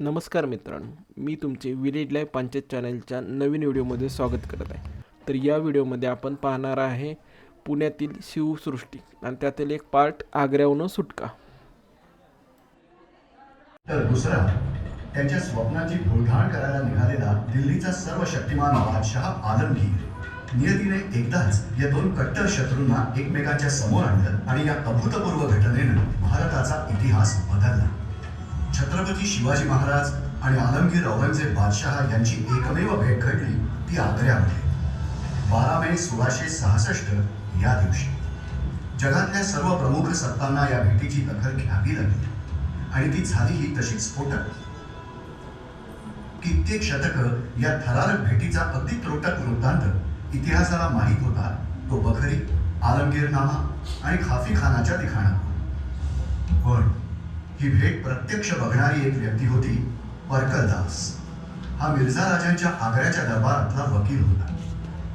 नमस्कार मित्रांनो मी तुमचे विलेज लाईफ पंचायत चॅनलच्या नवीन व्हिडिओमध्ये स्वागत करत आहे. तर या व्हिडिओमध्ये आपण पाहणार आहे पुण्यातील शिवसृष्टी आणि त्यातील एक पार्ट आग्र्याहून सुटका. तर दुसरा त्यांच्या स्वप्नाची फुलधाण करायला निघालेला दिल्लीचा सर्व शक्तिमान बादशहा आलमगीर. नियतीने एकदाच या दोन कट्टर शत्रूंना एकमेकांच्या समोर आणलं आणि या अभूतपूर्व घटनेनं भारताचा इतिहास बदलला. छत्रपती शिवाजी महाराज आणि आलमगीर औरंगजेब बादशाह यांची एकमेव भेट घडली ती आग्र्यामध्ये. बारा मे सोळाशे सहासष्ट या दिवशी. जगातल्या सर्व प्रमुख सत्तांना या भेटीची दखल घ्यावी लागली आणि ती झालीही तशीच स्फोटक. कित्येक शतक या थरारक भेटीचा अगदी त्रोटक वृत्तांत इतिहासाला माहीत होता तो बखरी आलमगीरनामा आणि खाफी खानाच्या लिखाणात पण ही भेट प्रत्यक्ष बघणारी एक व्यक्ती होती परकरदास हा मिर्झा राजांच्या आग्र्याच्या दरबारातला वकील होता.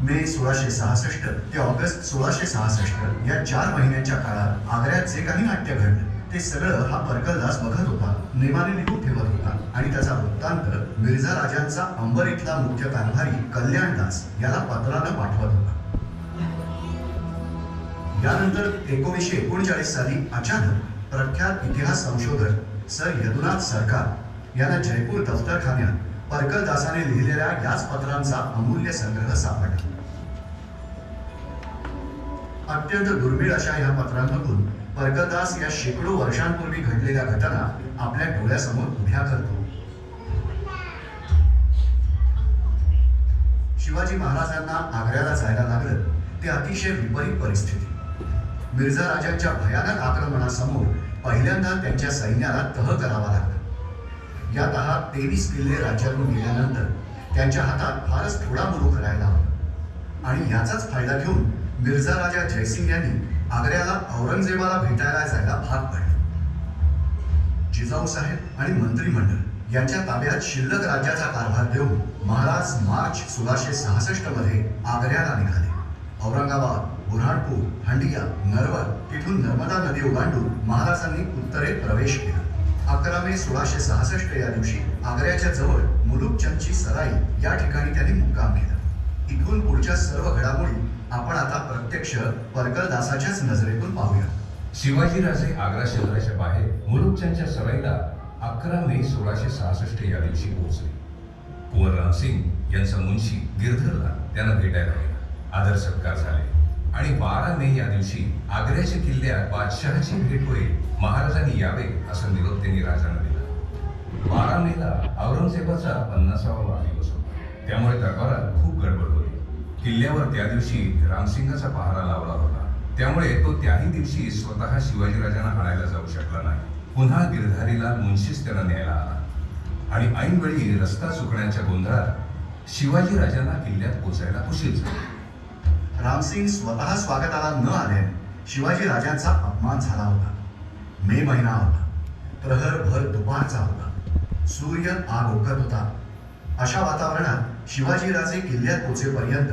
मे सोळाशे सहासष्ट ते ऑगस्ट सोळाशे सहासष्ट या चार महिन्यांच्या काळात आग्र्यात जे काही नाट्य घडलं ते सगळं हा परकरदास बघत होता नेमाने लिहून ठेवत होता आणि त्याचा वृत्तांत मिर्झा राजांचा अंबर इथला मुख्य कारभारी कल्याणदास याला पत्रानं पाठवत होता. यानंतर एकोणीसशे एकोणचाळीस साली अचानक प्रख्यात इतिहास संशोधक सर यदुनाथ सरकार यांना जयपूर दफ्तरखान्यात परकरदासाने लिहिलेल्या याच पत्रांचा अमूल्य संग्रह सापडला. अत्यंत दुर्मिळ अशा या पत्रांमधून परकरदास या शेकडो वर्षांपूर्वी घडलेल्या घटना आपल्या डोळ्यासमोर उभ्या करतो. शिवाजी महाराजांना आग्र्याला जायला लागलं ते अतिशय विपरीत परिस्थिती. मिर्झा राजांच्या भयानक आक्रमणासमोर पहिल्यांदा त्यांच्या सैन्याला तह करावा लागला. या तहात तेवीस किल्ले राज्यातून गेल्यानंतर त्यांच्या हातात फारच थोडा मुलूक राहिला होता आणि याचाच फायदा घेऊन मिर्झा राजा जयसिंग यांनी आग्र्याला औरंगजेबाला भेटायला जायला भाग पाडले. जिजाऊ साहेब आणि मंत्रिमंडळ यांच्या ताब्यात शिल्लक राज्याचा कारभार देऊन महाराज मार्च सोळाशे सहासष्टमध्ये आग्र्याला निघाले. औरंगाबाद बुऱ्हाणपूर हंडिया नरवर तिथून नर्मदा नदी ओलांडून महाराजांनी उत्तरेत प्रवेश केला. अकरा मे सोळाशे सहासष्ट या दिवशी आग्र्याच्या जवळ मुलुकचंदची सराई या ठिकाणी त्यांनी मुक्काम केला. इथून पुढच्या सर्व घडामोडी आपण आता प्रत्यक्ष परकलदासाच्याच नजरेतून पाहूया. शिवाजीराजे आग्रा शहराच्या बाहेर मुलुकचंदच्या सराईला अकरा मे सोळाशे सहासष्ट या दिवशी पोहोचले. कुंवर रामसिंग यांचा मुंशी गिरधरला त्यांना भेटायला गेला. आदर सत्कार झाले. आणि बारा मे या दिवशी आग्र्याच्या किल्ल्यात बादशहाची भेट होईल महाराजांनी यावे असा निरोप त्यांनी राजांना दिला. बारा मेला औरंगजेबाचा पन्नासावा वाढदिवस होता. त्यामुळे दरबारात खूप गडबड होती. किल्ल्यावर त्या दिवशी रामसिंगाचा पहारा लावला होता. त्यामुळे तो त्याही दिवशी स्वतः शिवाजीराजांना आणायला जाऊ शकला नाही. पुन्हा गिरधारीला मुंशीच त्यांना न्यायला आला. आणि ऐनवेळी रस्ता चुकण्याच्या गोंधळात शिवाजीराजांना किल्ल्यात पोचायला उशीर झाला. रामसिंग स्वतः स्वागताला न आल्याने शिवाजी राजांचा अपमान झाला होता. मे महिना होता. प्रहर भर दुपारचा होता. सूर्य आग ओकत होता. अशा वातावरणात शिवाजीराजे किल्ल्यात पोचेपर्यंत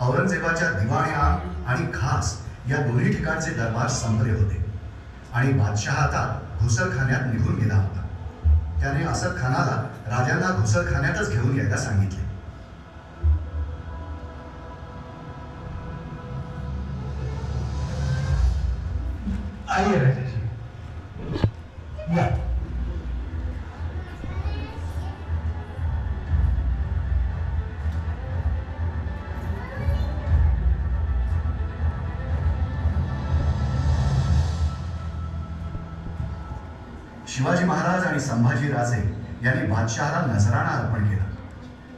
औरंगजेबाच्या दिवाणीआम आणि खास या दोन्ही ठिकाणचे दरबार संपले होते. आणि बादशहा आता घुसरखान्यात निघून गेला होता. त्याने असद खानाला राजांना घुसरखान्यातच घेऊन यायला सांगितले. आइए राजा जी या. शिवाजी महाराज आणि संभाजी राजे यांनी बादशहाला नजराणा अर्पण केला.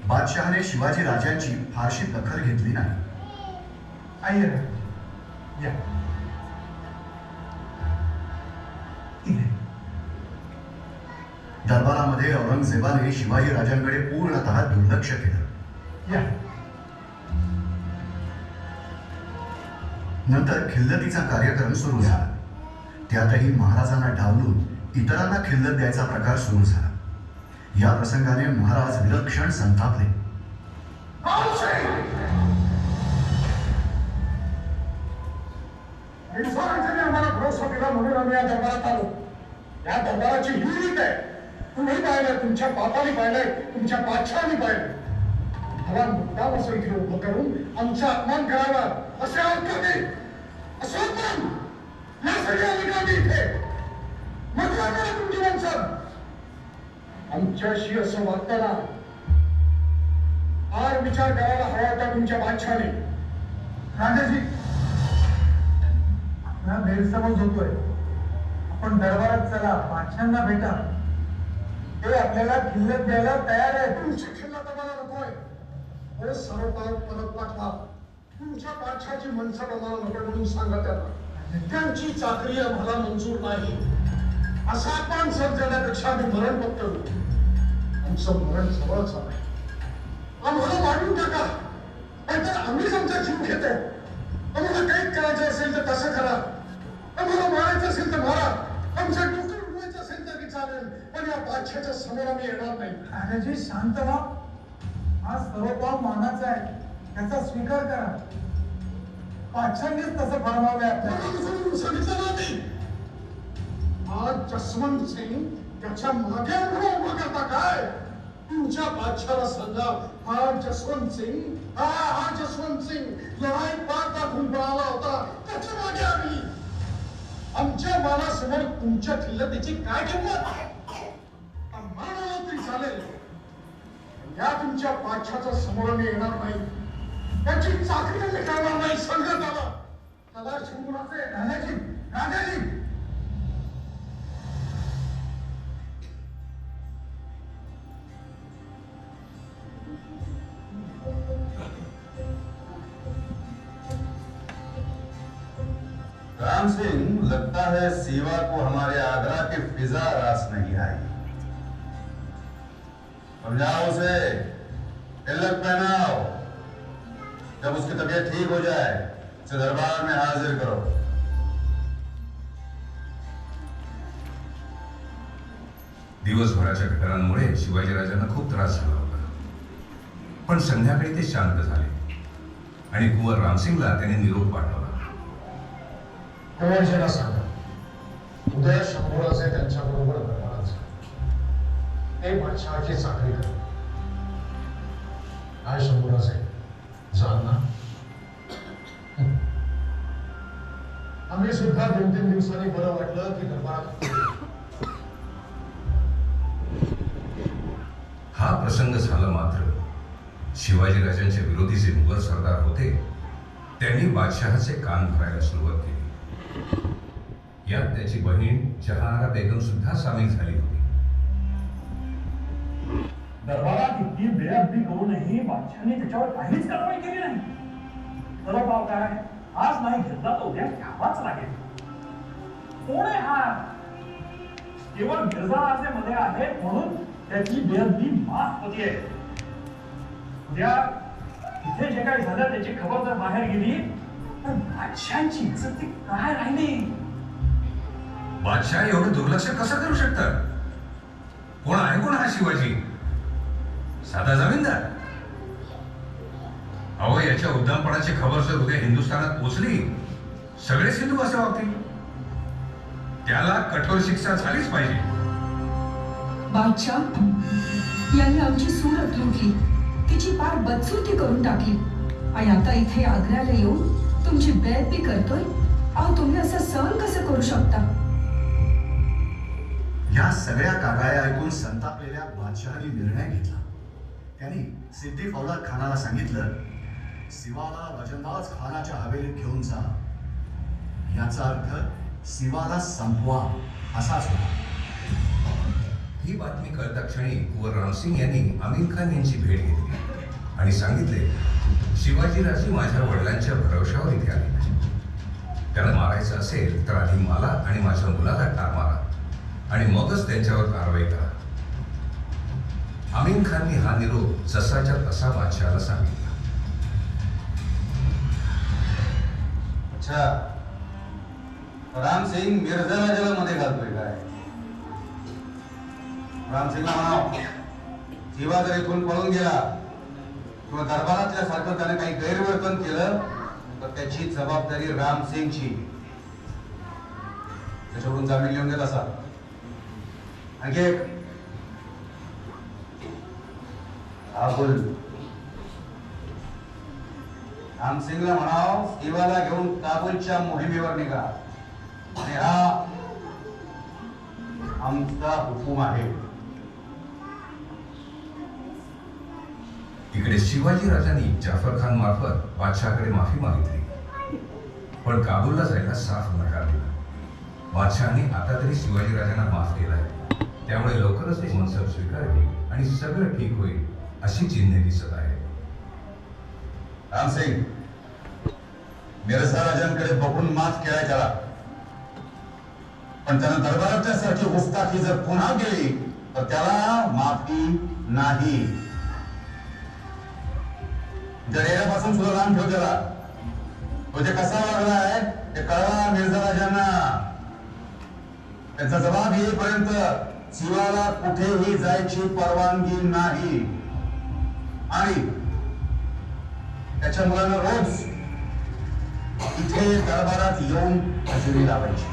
बादशहाने शिवाजी राजांची फारशी दखल घेतली नाही. आइए या. दरबारामध्ये औरंगजेबाने शिवाजी राजांकडे पूर्णतः दुर्लक्ष केलं. या. नंतर खिल्लतीचा कार्यक्रम सुरू झाला. त्यातही महाराजांना डावलून इतरांना खिल्लत द्यायचा प्रकार सुरू झाला. या प्रसंगाने महाराज विलक्षण संतापले. आम्हाला भरोसा दिला म्हणून आम्ही या दरबारात आलो. या दरबाराची ही रीत आहे. तुम्ही पाहिलं तुमच्या बापाने पाहिलंय तुमच्या बादशाने पाहिलंय. मला मुद्दाम असं इथे उभं करून आमचा अपमान करावा असे आहोत का ते असं अपमान आम्ही का लोकांनी इथे. मग काय तुमची माणसं आमच्याशी असं वागताना फार विचार करायला हवा होता तुमच्या बादशाने राजाजी आपला गैरसमज होतोय. आपण दरबारात चला बादशांना भेटा. ते आपल्याला किल्लत द्यायला तयार आहे. तुमची किल्लत आम्हाला नकोय हे सर्व परत पाठवा. तुमच्या पाठशाची मनसा आम्हाला नको म्हणून सांगा त्यांना त्यांची चाकरी आम्हाला मंजूर नाही. असा आपण सर जाण्यापेक्षा आम्ही मरण बघतो. आमचं मरण जवळच आहे. आम्हाला मारून टाका. नाहीतर आम्हीच आमचा जीव घेत आहे. समोर आम्ही येणार नाही. राजाजी शांत व्हा हा सर्वपाव मानाचा आहे त्याचा स्वीकार करा. पाचशांनीच तसं फरमावलंय आपल्याला. सांगितलं ना मी आज जसवंत सिंग त्याच्यामागे उभं करता काय? तुमच्या बादशाला सांगा हा जसवंत सिंग हा हा जसवंत सिंग लढाई पार दाखवून पळाला होता. त्याच्यामागे आम्ही. आमच्या मानासमोर तुमच्या खिल्लतीची काय किंमत? या तुमच्या बादशाच्या समोर मी येणार नाही. त्याची चाकरी आम्ही नाही सांगत आला त्याला शिवराचे राजाजी राजाजी राम सिंह लगता है सेवा को हमारे आगरा के फिजा समझाओ उसे। तिलक पहनाओ। जब उसकी तबीयत ठीक हो जाए उसे दरबार में हाजिर करो। दिवसभराच्या घटनांमुळे शिवाजीराजांना खूप त्रास झाला होता. पण संध्याकाळी ते शांत झाले आणि कुंवर रामसिंगला त्यांनी निरोप पाठवला. कुंवरजीला सांगा उदय शंभूराचे त्यांच्या बरोबर ते बादशहाची चाकरी कर. काय साहेब जाल ना. आम्ही सुद्धा दोन तीन दिवसांनी बरं वाटलं की दरबारात हा प्रसंग झाला मात्र. शिवाजीराजांच्या विरोधी जे मुघल सरदार होते त्यांनी बादशहाचे कान भरायला सुरुवात केली. यात त्याची बहीण चहारा बेगम सुद्धा सामील झाली होती. दरबारात इतकी बेअबी करूनही बादशाने त्याच्यावर काहीच कारवाई केली नाही. खरं भाव काय आज नाही घेतला तर उद्या घ्यावाच लागेल. कोण आहे हा? केवळ मिर्झा राजे मध्ये आहे म्हणून त्याची बेअबी माफ होतीये उद्या इथे जे काही झालं त्याची खबर जर बाहेर गेली तर बादशांची इज्जत ती काय राहिली? बादशाह एवढं दुर्लक्ष कसं करू शकतात कोण आहे कोण हा शिवाजी? साधा जमीनदार? अहो याच्या उद्दामपणाची खबर जर उद्या हिंदुस्थानात पोचली सगळेच हिंदू असे वागतील? त्याला कठोर शिक्षा झालीच पाहिजे. बादशाह यांनी आमची सूरत लुटली तिची पार बदसूरती करून टाकली. आणि आता इथे आग्र्याला येऊन तुमची बेअदबी करतोय? अहो तुम्ही असं सहन कसं करू शकता? या सगळ्या कागाया ऐकून संतापलेल्या बादशहाने निर्णय घेतला. त्यांनी सिद्दी फौलाद खानाला सांगितलं शिवाला वजनदाज खानाच्या हवेलीत घेऊन जा. याचा अर्थ शिवाला संपवा. असाच होता ही बातमी कळता क्षणी कुवर रामसिंग यांनी आमिर खान यांची भेट घेतली आणि सांगितले शिवाजीराजे माझ्या वडिलांच्या भरवशावर इथे आले त्याला मारायचं असेल तर आधी मला आणि माझ्या मुलाला ठार मारा आणि मगच त्यांच्यावर कारवाई करा. अमीन खाननी हा निरोप जसाच्या तसा बादशहाला सांगितला. अच्छा. राम सिंग मिर्झाला राजाला मध्ये घालतोय काय? राम सिंगला म्हणाव शिवा जर इथून पळून गेला किंवा दरबारातल्या सारखं त्याने काही गैरवर्तन केलं तर त्याची जबाबदारी राम सिंगची. त्याच्याकडून जामीन लिहून देत असा आणखी आपण बोल रामसिंगला म्हणाव शिवाला घेऊन काबूलच्या मोहिमेवर निघा. आणि हा आमचा हुकूम आहे. इकडे शिवाजी राजांनी जाफर खान मार्फत बादशहाकडे माफी मागितली. पण काबूलला जायला साफ नकार दिला. बादशहाने आता तरी शिवाजी राजांना माफ केलाय. त्यामुळे लवकरच ते मनसब स्वीकारले आणि सगळं ठीक होईल. अशी चिन्हे दिसत आहे रामसिंग मिरसा राजांकडे बघून मात केलाय त्याला पण त्यानं दरबाराच्या सारखी गुस्ताखी जर पुन्हा केली तर त्याला माफी नाही. जडेऱ्यापासून सुद्धा लांब ठेव त्याला. तो जे कसा वागलाय ते कळवा मिर्झा राजांना. त्याचा जबाब येईपर्यंत शिवाला कुठेही जायची परवानगी नाही. आणि त्याच्या मुलांना रोज इथे दरबारात येऊन हजेरी लावायची.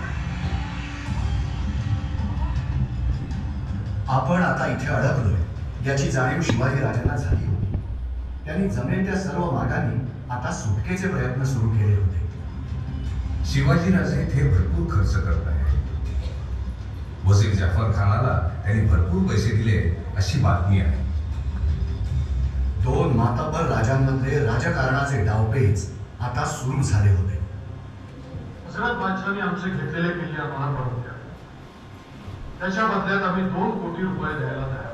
आपण आता इथे अडकलोय. याची जाणीव शिवाजी राजांना झाली होती. त्यांनी जमेल त्या सर्व मार्गांनी आता सुटकेचे प्रयत्न सुरू केले होते. शिवाजी राजे इथे भरपूर खर्च करत आहे वजीर जाफर खानाला त्यांनी भरपूर पैसे दिले अशी बातमी आहे. दोन मातब्बर राजांमध्ये राजकारणाचे डावपेच आता सुरू झाले होते. हजरत बादशाने आमचे घेतलेले किल्ले आम्हाला परत द्या. त्याच्या बदल्यात आम्ही दोन कोटी रुपये द्यायला तयार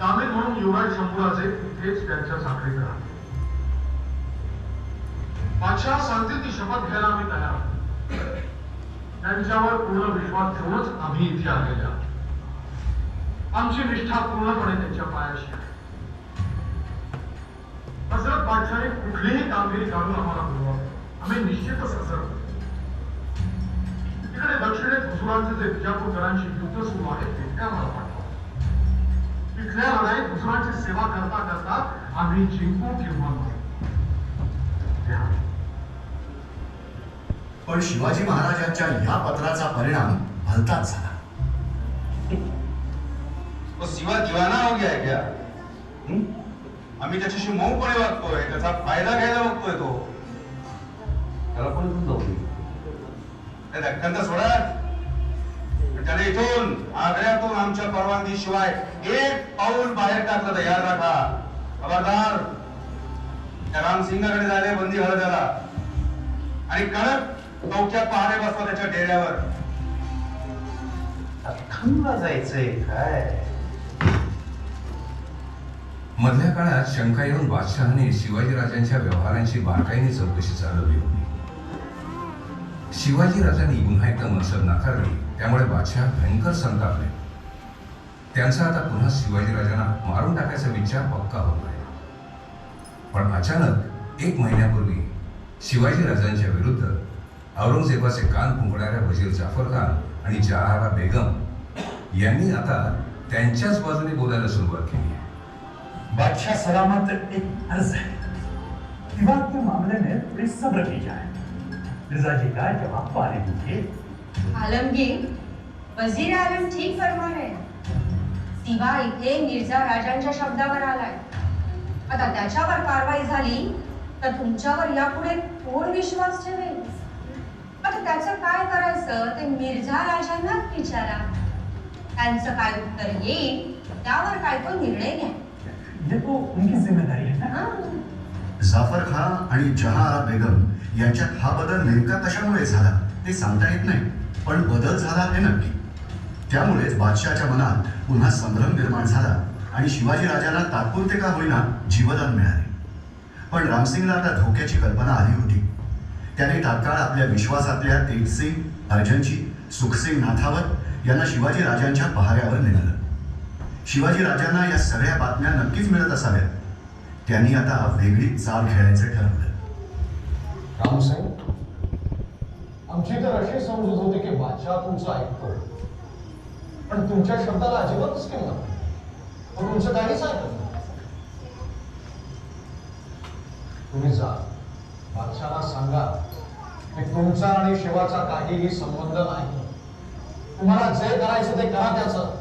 कामे म्हणून युवराज शंभूराजे इथेच त्यांच्या साखळीत राहते. बादशाह सांगतील ती शपथ घ्यायला आम्ही तयार त्यांच्यावर पूर्ण विश्वास ठेवूनच आम्ही इथे आलेले आहोत. आमची निष्ठा पूर्णपणे त्यांच्या पायाशी. आहे हजरत बादशाहने कुठलीही कामगिरी काढून आम्हाला बोलवा. आम्ही निश्चितच हजर तिकडे दक्षिणेत हुजुरांचे जे विजापूरकरांशी युद्ध सुरू आहे ते काय मला पाठवा. तिथल्या लढाईत हुजुरांची सेवा करता करता आम्ही जिंकू किंवा पण शिवाजी महाराजांच्या या पत्राचा परिणाम भलताच झाला. तो शिवा दिवाना हो गया है क्या? आम्ही त्याच्याशी मऊपणे वागतोय त्याचा फायदा घ्यायला बघतोय तो. त्याला पण समजावली त्या दख्खनचा सोडा. त्याने इथून आग्र्यातून आमच्या परवानगी शिवाय एक पाऊल बाहेर टाकलं तर याद राखा. खबरदार. त्या रामसिंगाकडे जायला बंदी हळद झाला आणि कडक डोक्यात पहारे बसला त्याच्या डेऱ्यावर. जायचंय काय? मधल्या काळात शंका येऊन बादशहाने शिवाजी राजांच्या व्यवहारांची बारकाईने चौकशी चालवली होती. शिवाजी राजांनी पुन्हा एकदा मनसब नाकारली त्यामुळे बादशहा भयंकर संतापले. त्यांचा आता पुन्हा शिवाजी राजांना मारून टाकायचा विचार पक्का होत आहे. पण अचानक एक महिन्यापूर्वी शिवाजी राजांच्या विरुद्ध औरंगजेबाचे कान फुंकणाऱ्या वजीर जाफर खान आणि जहारा बेगम यांनी आता त्यांच्याच बाजूने बोलायला सुरुवात केली आहे. बादशाह सलामत एक अर्ज है विवाद के मामले में थोड़ी सब्र की जाए. रिजा जी का जवाब पाने दीजिए आलमगीर वजीर आलम ठीक फरमा रहे सिवा इथे मिर्झा राजांच्या शब्दावर आलाय. आता त्याच्यावर कारवाई झाली तर तुमच्यावर यापुढे कोण विश्वास ठेवेल. आता त्याचं काय करायचं ते मिर्झा राजांनाच विचारा. त्यांचं काय उत्तर येईल त्यावर काय तो निर्णय घ्या ये तो उनकी जिम्मेदारी है ना? हं. जाफर खान आणि जहारा बेगम यांच्यात हा बदल नेमका कशामुळे झाला ते सांगता येत नाही पण बदल झाला हे नक्की. त्यामुळेच बादशहाच्या मनात पुन्हा संभ्रम निर्माण झाला आणि शिवाजी राजांना तात्पुरते का होईना जीवदान मिळाले. पण रामसिंगला आता धोक्याची कल्पना आली होती. त्याने तात्काळ आपल्या विश्वासातल्या तेजसिंग अर्जनची सुखसिंग नाथावत यांना शिवाजी राजांच्या पहाऱ्यावर नेमलं शिवाजी राजांना या सगळ्या बातम्या नक्कीच मिळत असाव्यात. त्यांनी आता वेगळी चाल खेळायचं ठरवलं. रामसाहेब आमची तर अशी समजूत होती की बादशाह तुमचं ऐकतो. पण तुमच्या शब्दाला अजिबातच केलं पण तुमचं काहीच ऐकत तुम्ही जा. बादशाला सांगा की तुमचा आणि शिवाचा काहीही संबंध नाही. तुम्हाला जे करायचं ते करा त्याचं.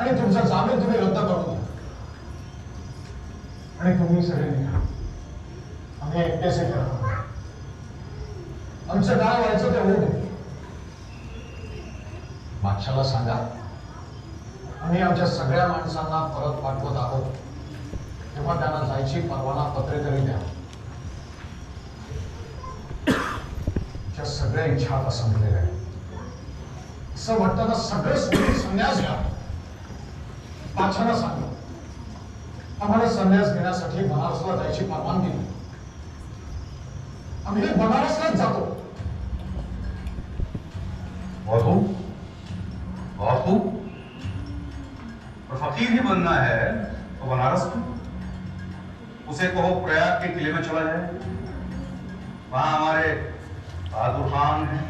आणि तुमचा जामीन तुम्ही रद्द करून द्या आणि तुम्ही सगळे निघा. आम्ही एकटेच हे आमचं काय व्हायचं ते होऊ बादशाला सांगा. आम्ही आमच्या सगळ्या माणसांना परत पाठवत आहोत. तेव्हा त्यांना जायची परवाना पत्रे तरी द्या. सगळ्या इच्छा आता संपलेल्या आहेत. असं वाटतं ना सगळे संन्यास घ्या. पाछाना सांगा आम्हाला संन्यास घेण्यासाठी बनारसला जायची परवानगी नाही आम्ही बनारसलाच जातो और और तू और फकीर ही बनना है तो बनारस में उसे कहो प्रयाग के किले में चला जाए वहाँ हमारे बहादुर खान हैं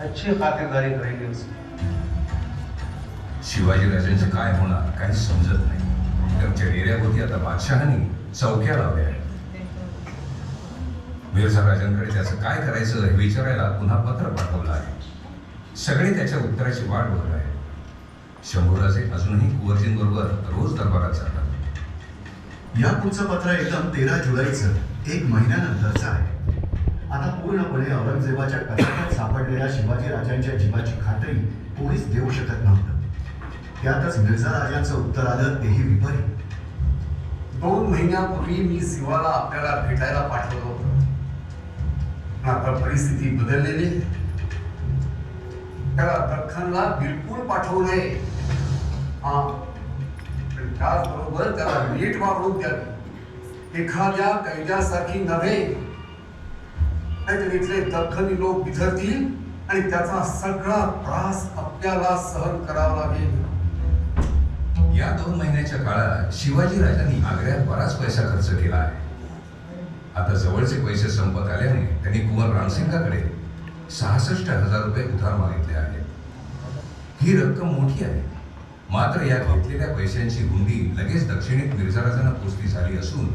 अच्छी खातिरदारी करेंगे उसकी शिवाजीराजांचं काय होणार काही समजत नाही. त्यांच्या डेऱ्यावरती आता बादशहानी चौक्या लावल्या आहेत. मिर्झा राजांकडे त्याचं काय करायचं हे विचारायला पुन्हा पत्र पाठवलं आहे. सगळे त्याच्या उत्तराची वाट बघत आहे शंभूराजे अजूनही कुवरजींबरोबर रोज दरबारात जातात. या पुढचं पत्र एकदम तेरा जुलैचं एक महिन्यानंतरचं आहे. आता पूर्णपणे औरंगजेबाच्या कचाट्यात सापडलेल्या शिवाजी राजांच्या जीवाची खात्री कोणीच देऊ शकत नव्हतं. त्यातच मिर्झा राजांचं उत्तर आलं तेही विपरीत. दोन महिन्यापूर्वी मी शिवाला आपल्याला भेटायला पाठवलं होतं. आता परिस्थिती बदललेली त्याला दख्खनला बिलकुल पाठवू नये. हा. पण त्याचबरोबर त्याला नीट वागणूक द्यावी एखाद्या कैद्यासारखी नव्हे. नाहीतर इथले दख्खनी लोक बिथरतील आणि त्याचा सगळा त्रास आपल्याला सहन करावा लागेल. या दोन महिन्याच्या काळात शिवाजी राजांनी आग्र्यात बराच पैसा खर्च केला आहे. आता जवळचे पैसे संपत आल्याने त्यांनी कुंवर रामसिंगाकडे सहासष्ट हजार रुपये उधार मागितले आहेत. ही रक्कम मोठी आहे. मात्र या घेतलेल्या पैशांची हुंडी लगेच दक्षिणेत मिर्झाराजांना पोचली झाली असून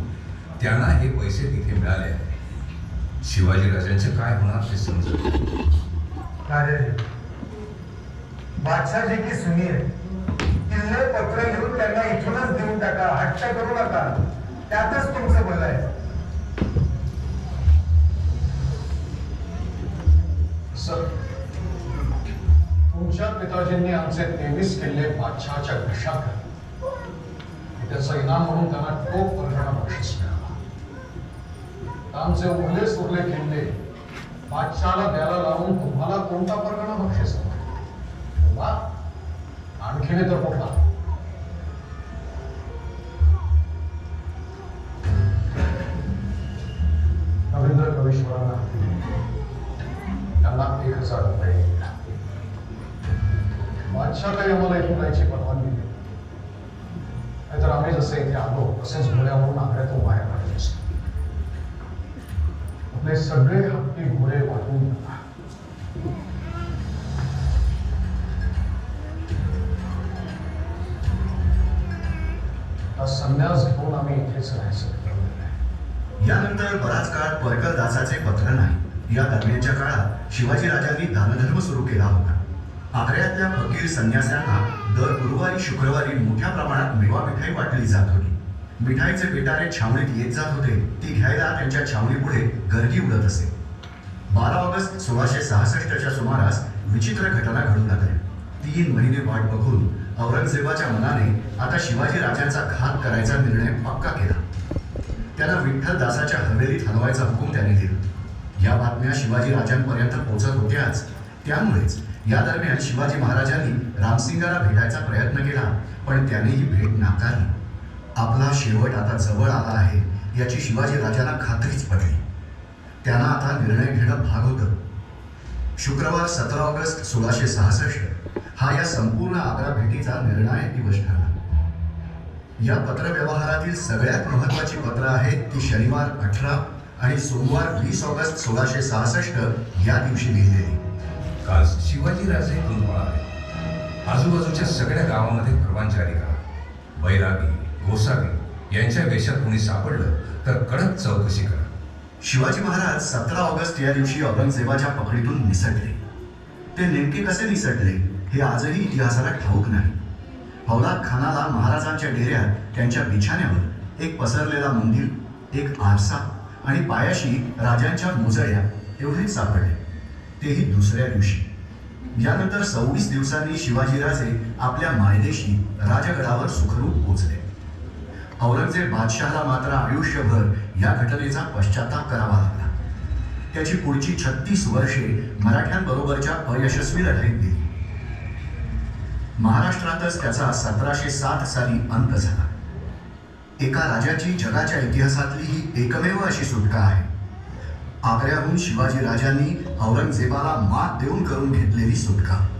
त्यांना हे पैसे तिथे मिळाले आहेत. शिवाजी राजांचे काय होणार ते समजत बादशाह जी की सुनील किल्ले पत्र लिहून त्यांना इथूनच देऊन टाका. हट्ट करू नका. त्यातच तुमचं भलं आहे. तुमच्या पिताजींनी आमचे तेवीस किल्ले बादशहाच्या घशा घातले त्याचं इनाम म्हणून त्यांना टोप परगणा बक्षीस मिळाला. आमचे उरले सुरले किल्ले बादशहाला द्यायला लावून तुम्हाला कोणता परगणा बक्षीस हवा? वा तर कुठला रवींद्र कवीश्वरांना त्यांना एक हजार रुपये. बादशाह काही आम्हाला इथून जायची परवानगी नाही. नाहीतर आम्ही जसे इथे आलो तसेच घोड्यावरून आग्र्यातून बाहेर पडले आपले सगळे हत्ती घोडे वाटून संन्यास घेऊन आम्ही इथेच राहायचं ठरवलेलं आहे. यानंतर बराच काळ परकर दासाचे पत्र नाही. या दरम्यानच्या काळात शिवाजी राजांनी दानधर्म सुरू केला होता. आग्र्यातल्या फकीर संन्यासांना दर गुरुवारी शुक्रवारी मोठ्या प्रमाणात मेवा मिठाई वाटली जात होती. मिठाईचे पेटारे छावणीत येत जात होते. ती घ्यायला त्यांच्या छावणीपुढे गर्दी उडत असे. बारा ऑगस्ट सोळाशे सहासष्टच्या सुमारास विचित्र घटना घडून लागल्या तीन महिने वाट बघून औरंगजेबाच्या मनाने आता शिवाजी राजांचा घात करायचा निर्णय पक्का केला. त्याला विठ्ठलदासाच्या हवेलीत हलवायचा हुकूम त्याने दिला. या बातम्या शिवाजी राजांपर्यंत पोहोचत होत्याच. त्यामुळेच या दरम्यान शिवाजी महाराजांनी रामसिंगाला भेटायचा प्रयत्न केला पण त्याने ही भेट नाकारली. आपला शेवट आता जवळ आला आहे याची शिवाजी राजांना खात्रीच पडली. त्यांना आता निर्णय घेणं भाग होतं. शुक्रवार सतरा ऑगस्ट सोळाशे सहासष्ट हा या संपूर्ण आग्रा भेटीचा निर्णायक दिवस ठरला. या पत्रव्यवहारातील सगळ्यात महत्वाची पत्र आहेत ती शनिवार अठरा आणि सोमवार वीस ऑगस्ट सोळाशे सहासष्ट या दिवशी लिहिलेली. काल शिवाजी राजे इथून पळाले आजूबाजूच्या सगळ्या गावामध्ये जारी करा बैरागी गोसावी यांच्या वेशात कोणी सापडलं तर कडक चौकशी करा. शिवाजी महाराज सतरा ऑगस्ट या दिवशी औरंगजेबाच्या पकडीतून निसटले. ते नेमके कसे निसटले? हे आजही इतिहासाला ठाऊक नाही. हौलाद खानाला महाराजांच्या डेऱ्यात त्यांच्या बिछाण्यावर एक पसरलेला मंदिर एक आरसा आणि पायाशी राजांच्या मोजळ्या एवढे सापडले. तेही दुसऱ्या दिवशी. यानंतर सव्वीस दिवसांनी शिवाजीराजे आपल्या मायदेशी राजगडावर सुखरूप पोचले. औरंगजेब बादशहाला मात्र आयुष्यभर या घटनेचा पश्चाताप करावा लागला. त्याची पुढची छत्तीस वर्षे मराठ्यांबरोबरच्या अयशस्वी लढाईत गेली. महाराष्ट्रातच त्याचा सतराशे सात साली अंत झाला. एका राजाची जगाच्या इतिहासातली ही एकमेव अशी सुटका आहे. आग्र्याहून शिवाजी राजांनी औरंगजेबाला मात देऊन करून घेतलेली सुटका.